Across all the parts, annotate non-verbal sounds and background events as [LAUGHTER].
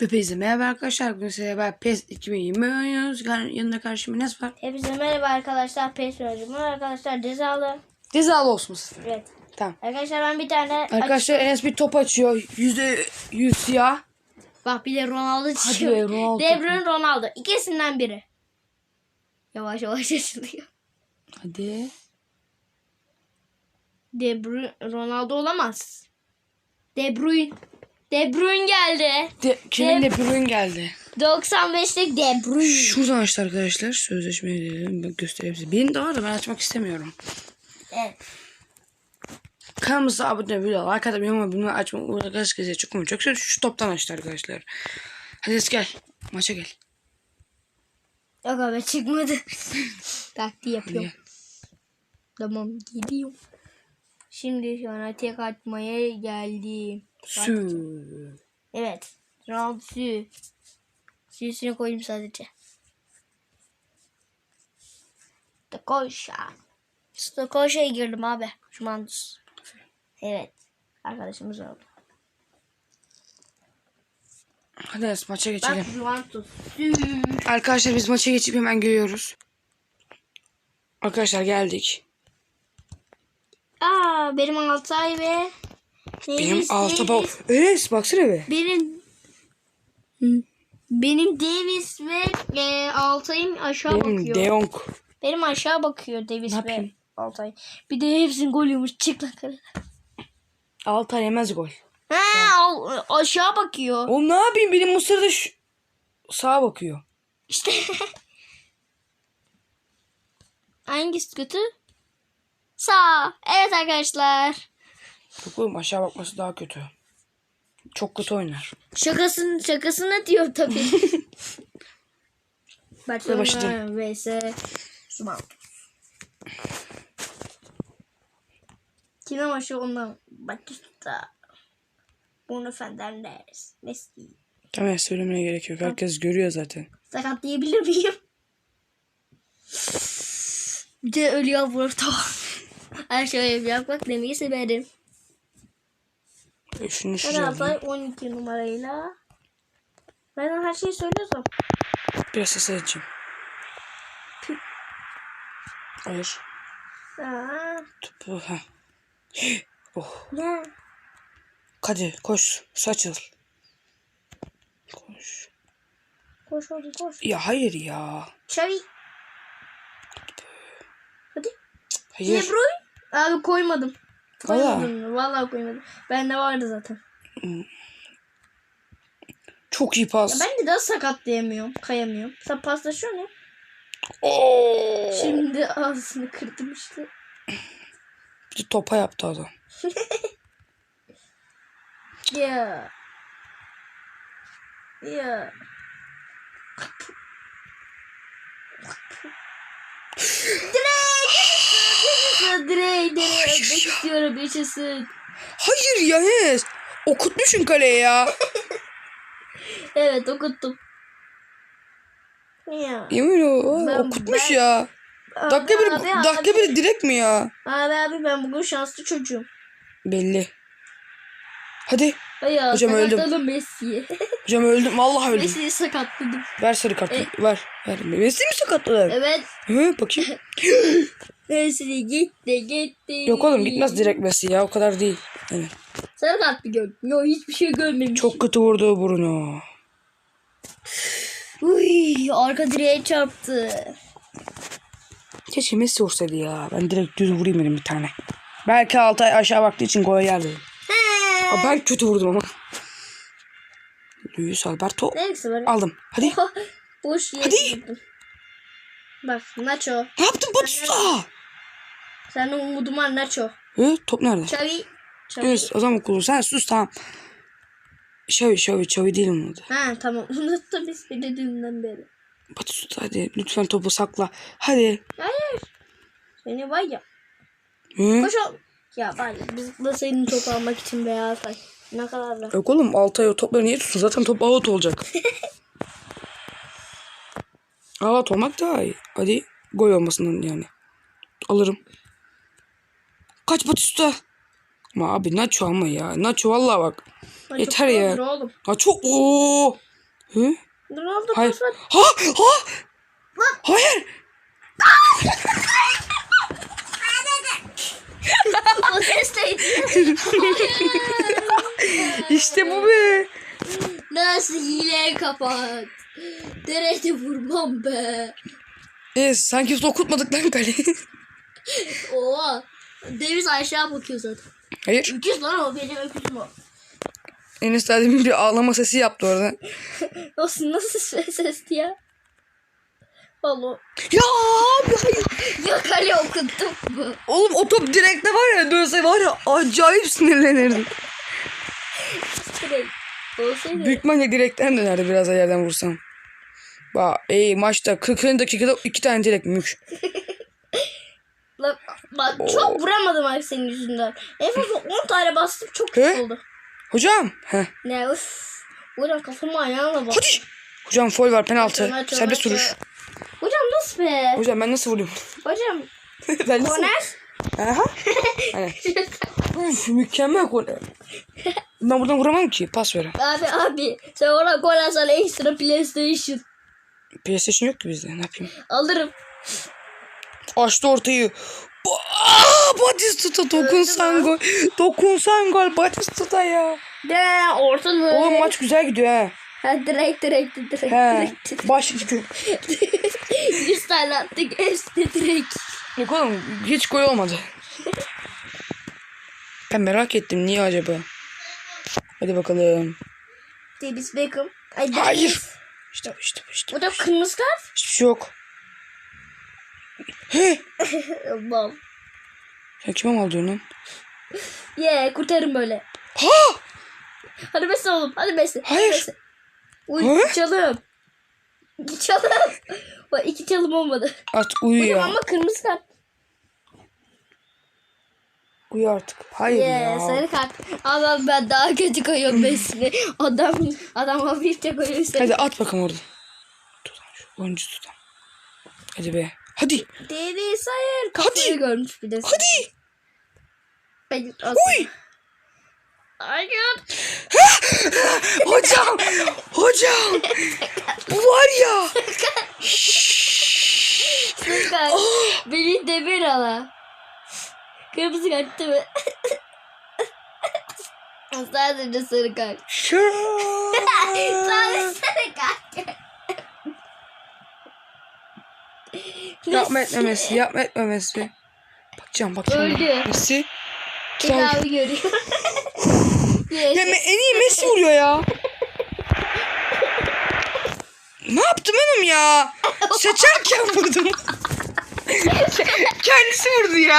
Hepinize merhaba arkadaşlar. Bugün size ben PES 2020 oynuyoruz. Yan- Yanında karşıma ne var? Hepinize merhaba arkadaşlar. PES var arkadaşlar cezalı. Cezalı olsun sefer. Evet. Tamam. Arkadaşlar ben bir tane Arkadaşlar Enes bir top açıyor. Yüzde yüz siyah. bak bir de Ronaldo Hadi çıkıyor. be, Ronaldo. De Bruyne Ronaldo. İkisinden biri. Yavaş yavaş açılıyor. Hadi. De Bruyne Ronaldo olamaz. De Bruyne. De Bruyne geldi. De, kimin de Bruyne geldi. 95'lik De Bruyne. Şuradan açtı arkadaşlar. Sözleşme edelim. Ben göstereyim size. Benim de var da ben açmak istemiyorum. Evet. Kanalımıza abone olmayı, like atmayı ama bunu açmak arkadaşlar çok mu çok şu toptan açtı arkadaşlar. Hadi gel. Maça gel. Yok abi çıkmadı. [LAUGHS] Taktiği yapıyorum. Tamam gidiyorum. Şimdi sana tek atmaya geldim. Sü. Evet. Round 2. Süsünü koyayım sadece. Stokoşa. Stokoşa'ya girdim abi. Jumantus. Evet. Arkadaşımız oldu. Hadi Enes maça Bak geçelim. Jumantus. Arkadaşlar biz maça geçip hemen görüyoruz. Arkadaşlar geldik. Aa benim Altay ve Benim Davis, Davis. bak. Enes baksana be. Benim benim Davis ve e, Altay'ım aşağı Benim bakıyor. De Jong. Benim aşağı bakıyor Davis Ne ve yapayım? Altay. Bir de hepsinin gol yiyormuş. Çık lan karı. Altay yemez gol. Ha, al- aşağı bakıyor. Oğlum ne yapayım benim bu sırada şu... sağa bakıyor. İşte. [LAUGHS] Hangisi kötü? Sağ. Evet arkadaşlar. Oğlum aşağı bakması daha kötü. Çok kötü oynar. Şakasını şakasını diyor tabii. [LAUGHS] başladım. Barcelona vs. Suman. Kime maçı ondan Batista. Bruno Fernandes. Messi. Tamam söylemene gerek yok. Herkes görüyor zaten. Sakat diyebilir miyim? Bir de ölüyor burada. Her şey yapmak demeyi severim. Şunu şuraya alayım. 12 numarayla. Ben her şeyi söylüyorsam. Biraz ses açayım. Hayır. Aa, Topu. Ha. [GASPS] Oh. ne? Hadi koş. Saçıl. Koş. Koş hadi koş. Ya hayır ya. Xavi. Hadi. Hayır. Bruyne. Abi koymadım. Koymadım. Vallahi koymadım. Bende vardı zaten. Çok iyi Ya pas. ben de daha sakat diyemiyorum. Kayamıyorum. Sen paslaşıyor ne? Oo. Şimdi ağzını kırdım işte. Bir de topa yaptı adam. [LAUGHS] Ya. Ya. [LAUGHS] Direkt! Direkt! Direkt! Öpmek istiyorum yaşasın. Hayır ya Enes. Okutmuşsun kaleye ya. [LAUGHS] Evet okuttum. Ya. Yemin Ben- okutmuş ben- ya. Abi, Dakika bir, abi, dakika abi. bir direkt mi ya? Abi abi ben bugün şanslı çocuğum. Belli. Hadi. Hayır, Hocam öldüm. sakatladım Messi'yi. [LAUGHS] Hocam öldüm. Vallahi öldüm. Messi'yi sakatladım. Ver sarı kartı. Ver. Ver. Messi mi sakatladı? Evet. Hı, bakayım. [LAUGHS] Messi gitti gitti. Yok oğlum gitmez direkt Messi ya. O kadar değil. Evet. Sarı kart mı gördün? Yok hiçbir şey görmemişim. Çok kötü vurdu Bruno. Uy, arka direğe çarptı. Keşke Messi vursaydı ya. Ben direkt düz vurayım dedim bir tane. Belki Altay aşağı baktığı için gol yerdi. Aa, ben kötü vurdum ama. Luis Alberto. Aldım. Hadi. [LAUGHS] Boş yere Hadi. gittim. Bak Nacho. Ne yaptın Batusta? Senin umudun var Nacho. Hı, top nerede? Xavi. Xavi. Evet o zaman okulu. Sen sus tamam. Şavi şavi şavi değil onun adı. Ha tamam [LAUGHS] unuttum biz bir dediğimden beri. Batusta hadi lütfen topu sakla. Hadi. Hayır. Seni var ya. Hı? Koş ol. Ya var ya biz de senin top almak için beyaz say. Ne kadar da. Yok oğlum Altay o topları niye tutsun? Zaten top out olacak. [LAUGHS] out olmak daha iyi. Hadi gol olmasından yani. Alırım. Kaç Batista. Ama abi Nacho ama ya. Nacho vallahi bak. Ay, Yeter ya. Oğlum. Ha çok ooo. Hı? Ronaldo Hayır. Ha! Ha! Hayır! O ses neydi? İşte bu be. Nasıl hile kapat? Derece vurmam be. E, sanki dokutmadık lan kaleyi. Oha. Deniz aşağı bakıyor zaten. Hayır. Öküz lan o benim öküzüm o. Enes daha demin bir ağlama sesi yaptı orada. [LAUGHS] Nasıl nasıl ses sesti ya? Valla. Ya abi hayır. Ya kale okuttum mu? [LAUGHS] Oğlum o top direkte var ya dönse var ya acayip sinirlenirdim. Direkt. Olsaydı. Büyük ihtimalle direkten dönerdi biraz da yerden vursam. Bak ey maçta 40. dakikada iki tane direkt mük. [LAUGHS] Lan, bak çok vuramadım artık senin yüzünden. En fazla 10 tane bastım çok kötü oldu. Hocam. Heh. Ne üf. Hocam kafamı ayağına bak. Hadi. Hocam foul var penaltı. Maç, Serbest vuruş. Hocam nasıl be? Hocam ben nasıl vurayım? Hocam [LAUGHS] ben nasıl? korner. Aha. [LAUGHS] Hani. Üf, mükemmel gol. Ben buradan vuramam ki. Pas ver. abi abi sen ona gol atsan ekstra PlayStation. PlayStation yok ki bizde. Ne yapayım? Alırım. Açtı ortayı. Aa, Batistuta dokunsan gol. Dokunsan gol Batistuta ya. De orta böyle. Oğlum maç güzel gidiyor ha. Ha, direkt direkt direkt He. direkt. Baş 100 [LAUGHS] tane attık hepsi direkt. Yok oğlum hiç gol olmadı. Ben merak ettim niye acaba? Hadi bakalım. Davis Beckham. Ay, Hayır. İşte işte işte. Bu da kırmızı kart. Hiçbir şey yok. He. Allah'ım. Sen kime mal diyorsun lan? Ye kurtarın böyle. Ha! Hadi besle oğlum. Hadi besle. hadi Hayır. besle. Uy Ha? çalım. Çalım. Bak iki çalım olmadı. Artık uyu ya. ama kırmızı kart. Uyu artık. Hayır Ye ya. sarı kart. Ama ben daha kötü koyuyorum besini. Adam adam hafifçe koyuyor. Hadi at bakalım orada. Tutan şu oyuncu tutan. Hadi be. Hadi. Davis hayır. Kafayı görmüş bir de. Hadi. Ben, Uy. Hayır. Hocam. Hocam. Bu var ya. Sarı kart. Beni demir ala. Kırmızı kart değil mi? [LAUGHS] Sadece sarı kart. [LAUGHS] Sadece sarı kart. Yapma etmemesi. Yapma etmemesi. Bakacağım bakacağım. Öldü. Messi. Tedavi görüyor. Ya me- en iyi Messi vuruyor ya. ne yaptım oğlum ya? Seçerken vurdum. Kendisi vurdu ya.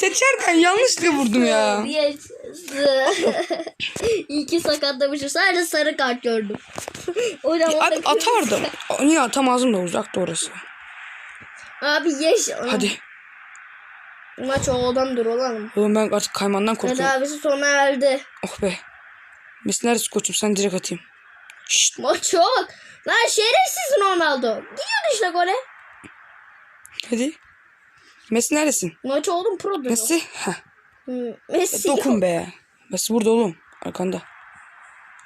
Seçerken yanlışlıkla vurdum ya. Yes. İyi ki sakatlamışım. Sadece sarı kart gördüm. At, orada atardım. [LAUGHS] Yine atamazdım da uzaktı orası. Abi yeş. Hadi. Maç oğlan dur oğlum. Oğlum ben artık kaymandan korkuyorum. Tedavisi sona erdi. Oh be. Messi neredesin koçum sen direkt atayım. Şşt. Maç yok. Lan şerefsiz Ronaldo. Gidiyordu işte gole. Hadi. Messi neredesin? Maç oğlum pro diyor. Messi. Heh. Messi. Dokun be. Messi burada oğlum. Arkanda.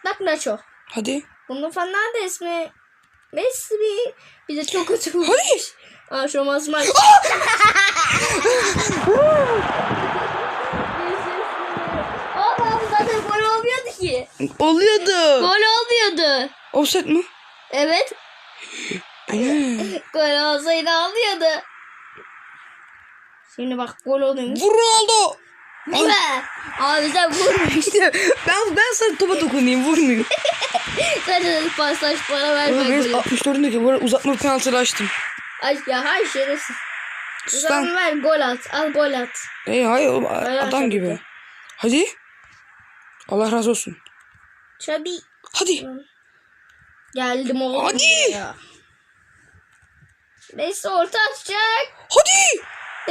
Bak Nacho. Hadi. Bunun Fernandes mi? Messi mi? Bir de çok kötü. Hadi. Aa şu maç. Oğlum zaten gol olmuyordu ki. Oluyordu. Gol olmuyordu. Offset mi? Evet. Gol olsaydı alıyordu. Şimdi bak gol oluyormuş. Vur Ronaldo. Be! Abi sen vurmuş. [LAUGHS] İşte ben ben sana topa dokunayım vurmayayım. [LAUGHS] Sen de pasaj para verme ben golü. 64'ündeki bu arada uzatma penaltıları açtım. Ay ya hayır şerefsiz. Sus lan. ver gol at. Al gol at. Ey hayır oğlum Hayır, adam tabii gibi. Hadi. Allah razı olsun. Çabi. Hadi. Geldim oğlum. Hadi. buraya. Neyse orta atacak. Hadi.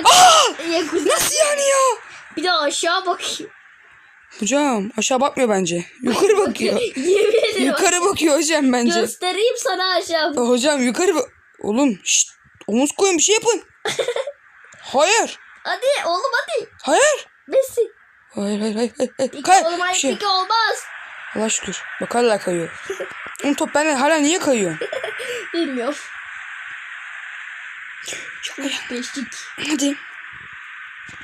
Aa! Ya kuzey. Nasıl yani ya? Bir de aşağı bakayım. Hocam aşağı bakmıyor bence. Yukarı [LAUGHS] bakıyor. Yemin ederim. yukarı bakıyor hocam bence. Göstereyim sana aşağı. Hocam yukarı bak. Oğlum şşt. Omuz koyun bir şey yapın. [LAUGHS] Hayır. Hadi oğlum hadi. Hayır. Messi. Hayır hayır hayır. hayır. İki Hayır. oğlum hayır şey. iki olmaz. Allah şükür. Bak hala kayıyor. [LAUGHS] Oğlum top benden hala niye kayıyor? [LAUGHS] Bilmiyorum. Çok iyi. Beşlik. Hadi.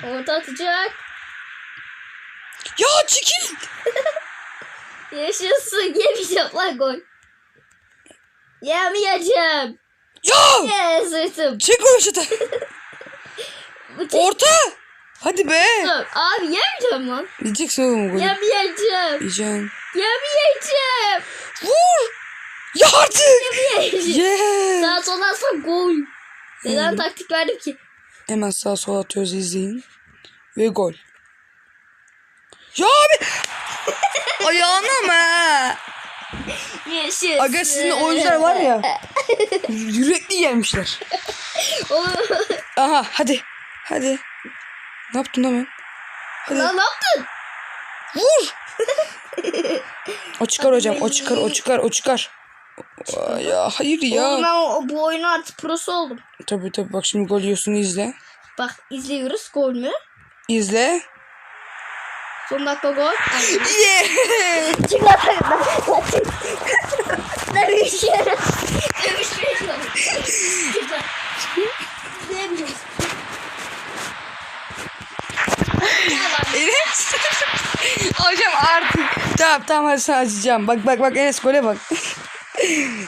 Orta atacak. Ya çekil. Yaşasın. Yemeyeceğim lan gol. Yemeyeceğim. Ya. Yes sırtım. Çek o şutu. [LAUGHS] Bu tek- Orta. Hadi be. Abi yemeyeceğim lan. Yiyeceksin oğlum golü. Yemeyeceğim. Yiyeceksin. Yemeyeceğim. Vur. Ya artık. Yemeyeceğim. Yeah. Sağ sola atsan gol. Neden taktik verdim ki? Hemen sağa sola atıyoruz izleyin. Ve gol. Ya abi. [LAUGHS] Ayağına mı? [LAUGHS] Yaşasın. Aga sizin oyuncular var ya. [LAUGHS] Yürekli gelmişler. Aha hadi. Hadi. Ne yaptın lan ben? Hadi. Lan ne yaptın? Vur. [LAUGHS] o çıkar hocam. O çıkar. O çıkar. O çıkar. Aa, ya hayır Oğlum ya. ben o, bu oyunu artık prosu oldum. Tabii tabii bak şimdi gol yiyorsun izle. Bak izliyoruz gol mü? İzle. Son dakika gol. Yeah. Çık lan takımdan. Dövüş yere. Dövüş yere. Çık lan. Dövmeyeceğiz. Enes. hocam artık. Tamam tamam hadi sana açacağım. Bak bak bak Enes gole bak.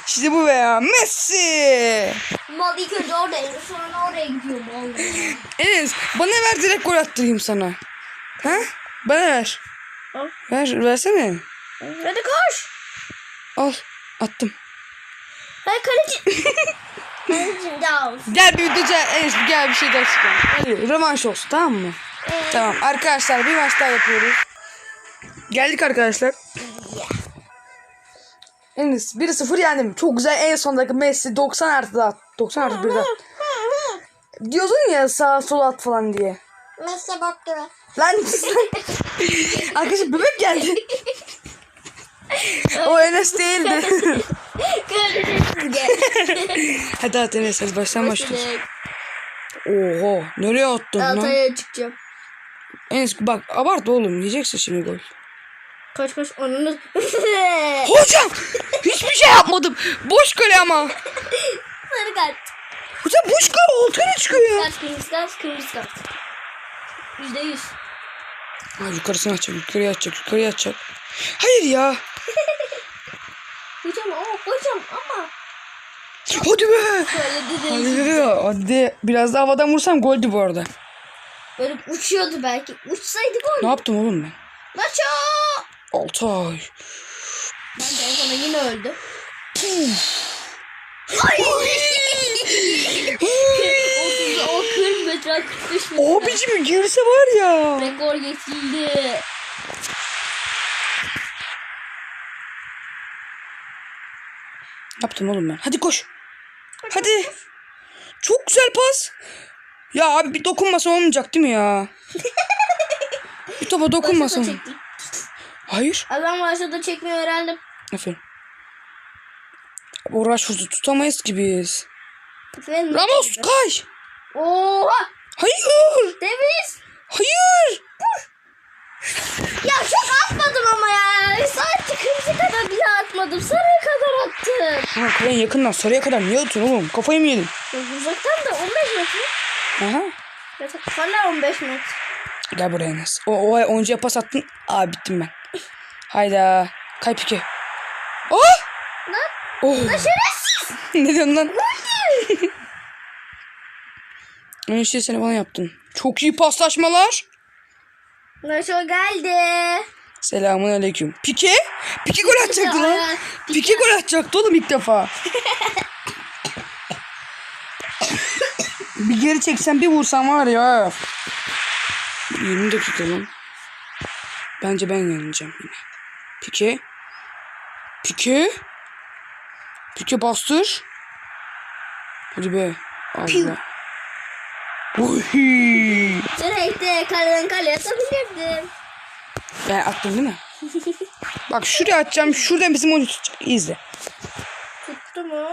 işte bu be ya. Messi. Mal ilk önce oradaydı. Sonra oraya gidiyor mal. Enes bana ver direkt gol attırayım sana. Ha? Bana ver. Al. Ver versene. Hadi koş. Al. Attım. Hadi kaleci. [LAUGHS] Kaleci down. Gel bir Enes bir gel bir şey daha çıkalım. Hadi rövanş olsun tamam mı? Tamam arkadaşlar bir maç daha yapıyoruz. Geldik arkadaşlar. Enes 1-0 yendim. Çok güzel en sondaki Messi 90 artı at. 90 artı 1'de. [LAUGHS] Diyordun ya sağa sola at falan diye. Mesle baktı. Lan [LAUGHS] Arkadaşlar bebek geldi. o Enes değildi. [LAUGHS] Hadi at Enes hadi baştan başlıyoruz. Oho nereye attın lan? Altaya çıkacağım. Enes bak abart oğlum yiyeceksin şimdi gol. Kaç kaç ananı. Hocam hiçbir şey yapmadım. Boş kale ama. Sarı kart. Hocam boş kale ortaya çıkıyor ya. Kart kırmızı kart kırmızı kart. Yüzde yüz. Ha, yukarısını açacak yukarıya açacak yukarıya açacak. Hayır ya. [LAUGHS] Hocam ama hocam ama. Hadi be. Söyledi de. Hadi hadi. Biraz daha havadan vursam goldü bu arada. Böyle uçuyordu belki. Uçsaydı gol. Ne yaptım oğlum ben? Nacho. Altay. Ben de sonra yine öldü. Ay. o, o 40 metre 45 metre. Abicim girse var ya. Rekor geçildi. Ne yaptım oğlum ben? Hadi koş. Hadi. Çok güzel pas. Ya abi bir dokunmasa olmayacak değil mi ya? [LAUGHS] bir topa çektim. Hayır. Adam başta çekmeyi öğrendim. Aferin. Rashford'u tutamayız ki biz. Efendim, Ramos kay. Oha! Hayır. Davis! Hayır. Ya çok atmadım ama ya. Sadece kırmızı kadar bile atmadım. Sarıya kadar attım. Ha kalenin yakından sarıya kadar niye atıyorsun oğlum? Kafayı mı yedin? Ya Uzaktan da 15 metre. Aha. Ya hala 15 metre. Gel buraya Enes. O, o oyuncuya pas attın. Aa bittim ben. Hayda. Kay pike. Oh! Lan Oh. şerefsiz. [LAUGHS] ne diyorsun lan? Onun işte seni bana yaptın. Çok iyi paslaşmalar. Naşo geldi. Selamun aleyküm. Pike? Pike gol atacaktı lan. [LAUGHS] Ya, Pike gol atacaktı oğlum ilk defa. [LAUGHS] bir geri çeksen bir vursan var ya. 20 dakika lan. Bence ben yeneceğim yine. Pike. Pike. Pike bastır. Hadi be. Allah. Uy. Direkte kaleden kaleye atabilirdim. Ben attım değil mi? Bak şuraya atacağım. Şuradan bizim oyunu tutacak. İzle. Tuttu mu?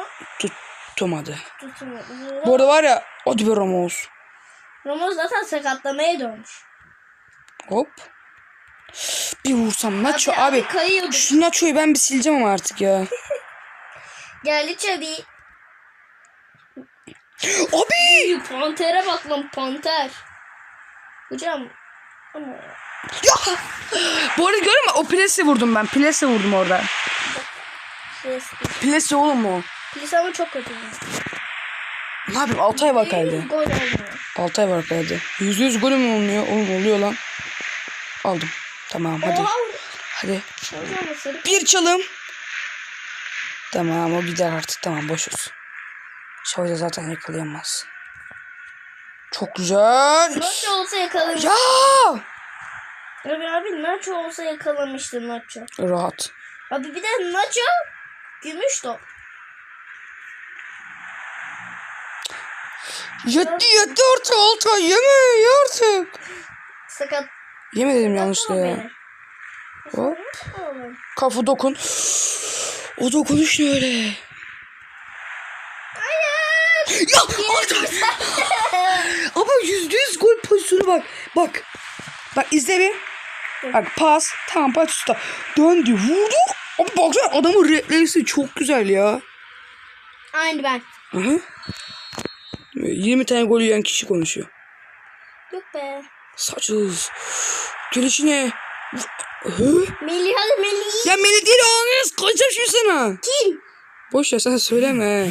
Tutmadı. Tutmadı. Bu arada var ya. Hadi be Ramos. Ramos zaten sakatlamaya dönmüş. Hop. Bir vursam Nacho Abi, abi. abi kayıyorduk. Şu Nacho'yu ben bir sileceğim ama artık ya. [LAUGHS] Geldi çabi. Abi! Pantere bak lan panter. Hocam. Ama Ya! Bu arada görüyor musun? O plase vurdum ben. Plase vurdum orada. ses. Plase oğlum o. Polis ama çok kötü. Ne yapayım? Altay var kaldı. Gol olmuyor. Altay var kaldı. Yüzde yüz golüm olmuyor. Oğlum oluyor lan. Aldım. Tamam hadi. Oha. Hadi. Bir çalım. Tamam o gider artık. Tamam boş olsun. Şöyle zaten yakalayamaz. Çok güzel. Nacho olsa yakalamış. Ya! Abi abi Nacho olsa yakalamıştı Nacho. Rahat. Abi bir de Nacho gümüş top. Yetti yetti artık Altay. Yeme ye artık. Sakat. Yeme dedim yanlışlıkla ya. Hop. Kafa dokun. O dokunuş ne öyle? Ya. [LAUGHS] Ama yüzde yüz gol pozisyonu bak. Bak. Bak izle bir. Bak pas. Tamam pas usta. Döndü. Vurdu. Abi baksana adamın refleksi çok güzel ya. Aynı ben. Hı hı. 20 tane gol yiyen kişi konuşuyor. Yok be. Saçız. Gelişi ne? Hı? Melih hadi Melih. Ya Melih değil o. Kaçacağım şimdi sana. Kim? Boş ver sen söyleme.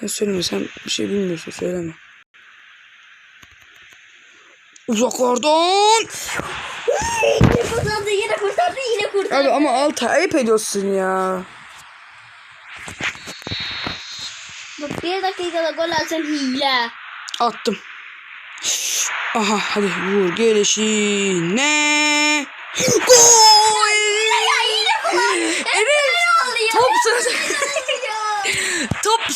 Sen söyleme sen bir şey bilmiyorsun söyleme. Uzaklardan. Yine kurtardı yine kurtardı yine kurtardı. Abi ama Altay ayıp ediyorsun ya. Bak bir dakikada gol atsan hile. Attım. Aha hadi vur gelişine. Gol! Ya yine kullan. Evet. Top sana, [LAUGHS]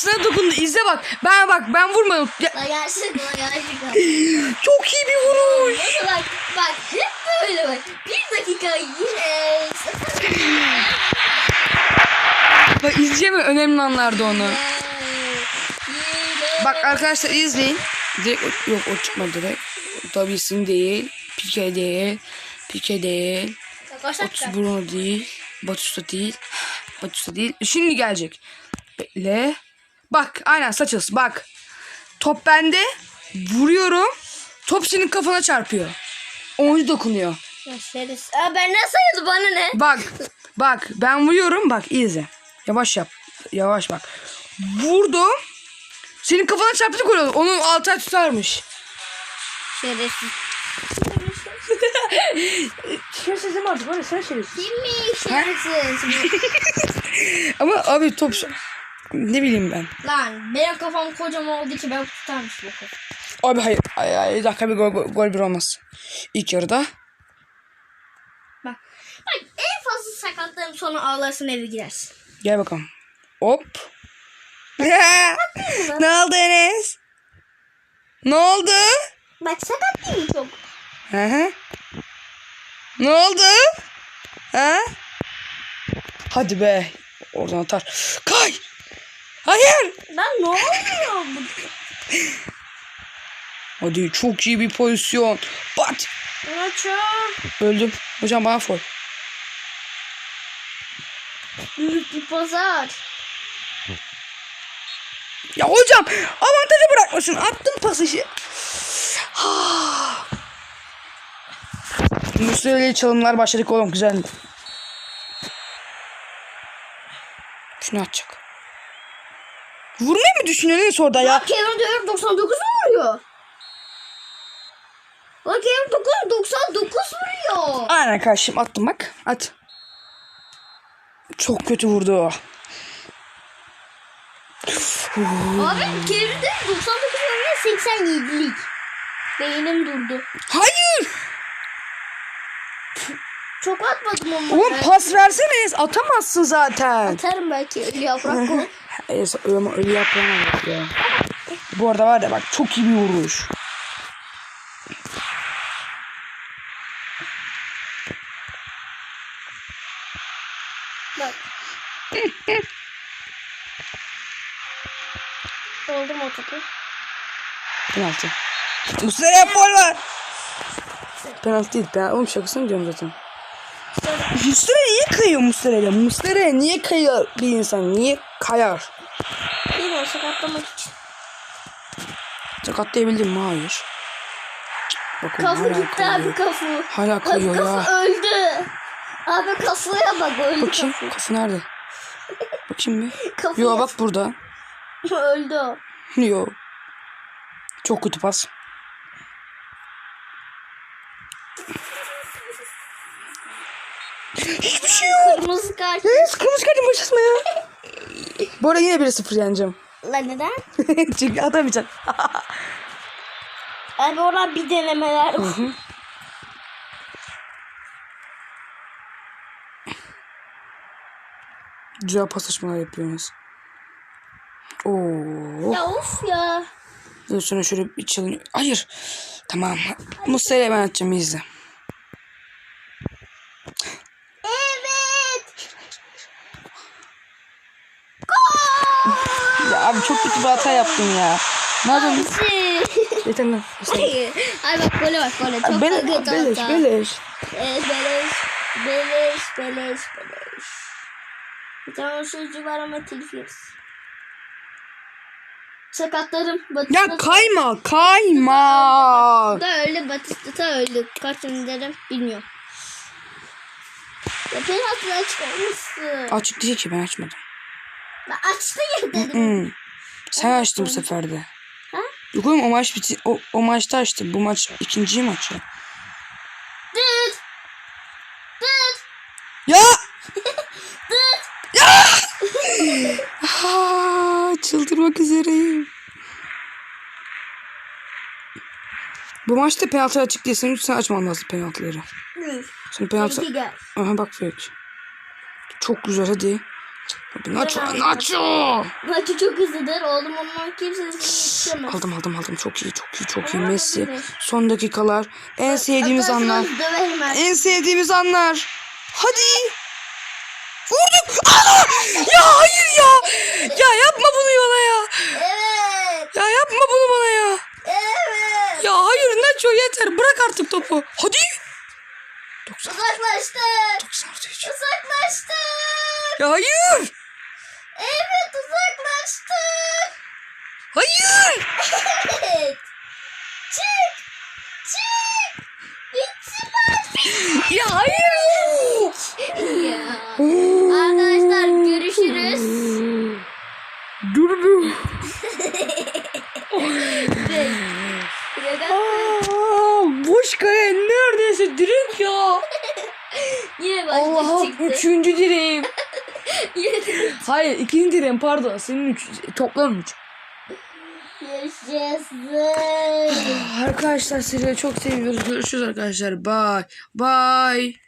top sana dokundu. İzle bak. Ben bak ben vurmadım. Ya, La gerçekten gerçekten. çok iyi bir vuruş. Nasıl bak bak hep böyle bak. Bir dakika yine. [LAUGHS] Bak izleyeceğim önemli anlarda onu. Bak arkadaşlar izleyin. Direkt o- yok o çıkmadı direkt. Tabisin değil. Pike değil. Pike değil. Otis Bruno değil. Batista değil. [GASPS] Batista değil. Şimdi gelecek. Bekle. Bak aynen saçız bak. Top bende. Vuruyorum. Top senin kafana çarpıyor. Oyuncu dokunuyor. Ya şerefsiz. Aa ben ne sayıldı bana ne? Bak. Bak ben vuruyorum. Bak iyi izle. Yavaş yap. Yavaş bak. Vurdum. Senin kafana çarptı oldu. Onun altı ay tutarmış. Şerefsiz. Şerefsizim [LAUGHS] artık. Var sen şerefsiz. Kim mi şerefsiz? [LAUGHS] Ama abi top... Ne bileyim ben. Lan benim kafam kocaman olduğu için ben tutarmış bu kız. Abi hayır. Ay, ay, dakika bir gol, gol, gol bir olmaz. İlk yarıda. Bak. Bak en fazla sakatlarım sonra ağlarsın eve girersin. Gel bakalım. Hop. [LAUGHS] ne oldu Enes? Ne oldu? Bak sakat değil mi çok? Hı hı. Ne oldu? Ha? Hadi be. Oradan atar. Kay. Hayır. Lan ne oluyor? Hadi çok iyi bir pozisyon. Bat. Nacho. Öldüm. Hocam bana foy. Büyük bir pazar. Ya hocam avantajı bırakmasın. Attım pası. işi. [SIGHS] Müslü'yle çalımlar başladık oğlum güzel. Şunu atacak. Vurmayı mı düşünüyor neyse orada ya? Bak Kevin Döver 99 mu vuruyor? Bak Kevin 99 vuruyor. Aynen kardeşim attım bak. At. Çok kötü vurdu. Abi Kevin Döver 99 vuruyor 87'lik. Beynim durdu. Hayır. Çok atmadım ama. Oğlum pas versene. Atamazsın zaten. Atarım belki yaprak [LAUGHS] öyle, öyle yapamam ya. Bu arada var ya bak çok iyi bir vuruş. Bak. Oldu mu o topu? Penaltı. Muslera gol var. Penaltı değil. Ben oğlum şakasını diyorum zaten. Mustera niye kayıyor Mustera'yla? Mustera niye kayıyor bir insan? Niye kayar? Bilmiyorum sakatlamak için. Sakatlayabildim mi? Hayır. Bakın Kafu gitti abi kafu. Hala kayıyor ya. kafu öldü. Abi kafaya bak öldü Bakayım kafu. kafa nerede? Bakayım bir. [LAUGHS] Kafu Yo bak burada. [LAUGHS] öldü o. Yo. Çok kötü pas. Hiçbir şey yok. Kırmızı kart. Evet kırmızı kartın başlatma ya. [LAUGHS] Bu arada yine 1-0 yeneceğim. Lan neden? [LAUGHS] Çünkü atamayacak. [LAUGHS] Abi oradan bir denemeler. Güzel paslaşmalar yapıyoruz. Oo. ya of ya. Dur sonra şöyle bir çalın. Hayır. Tamam. Mustafa'ya ben atacağım izle. Evet. Ya abi çok kötü bir hata yaptım ya. Ne yapayım? Şey. Yeter lan. Ay bak gole bak gole. Çok Bele, kötü beleş, hata. beleş. Evet, beleş. Beleş, beleş, beleş. Bir tane sözcü var ama telif yeriz. Sakatlarım. Batista Ya kayma, kayma. da öldü. Batista da öldü. Kaç dedim bilmiyorum. Ya penaltıdan çıkarmışsın. Açık değil ki ben açmadım. Açtı ya dedim. Sen açtın bu sefer de. Ha? Yok oğlum o maç biti o, o maçta açtım. Bu maç ikinci maç ya. Dıt. Dıt. Ya! [LAUGHS] ya! Aa, çıldırmak üzereyim. Bu maçta penaltı açık diye senin lütfen açman lazım penaltıları. Ne? Şimdi penaltı... Aha bak fake. Çok güzel hadi. Nacho, Nacho! Maçı çok hızlıdır. Oğlum ondan kimse hızlı yetişemez. Aldım aldım aldım. Çok iyi çok iyi çok iyi. Messi. Son dakikalar. En sevdiğimiz anlar. En sevdiğimiz anlar. Hadi. Vurdum. Ana! Ya hayır ya. Ya yapma bunu bana ya. Evet. Ya yapma bunu bana ya. Evet. Ya hayır Nacho yeter. Bırak artık topu. Hadi. 90 Uzaklaştık. 90 hiç. Ya hayır. Evet uzaklaştık. Hayır. Evet. Çık. Çık. Bitti maç. Ya hayır. ya. Arkadaşlar görüşürüz. Dur. Aa, boş kaya neredeyse direkt ya. Yine başlık Allah'ım çıktı. üçüncü direğim. [LAUGHS] Hayır ikinci direğim pardon. Senin üç, toplam üç. Görüşürüz. [SIGHS] Arkadaşlar sizi çok seviyoruz. Görüşürüz arkadaşlar. Bye. Bye.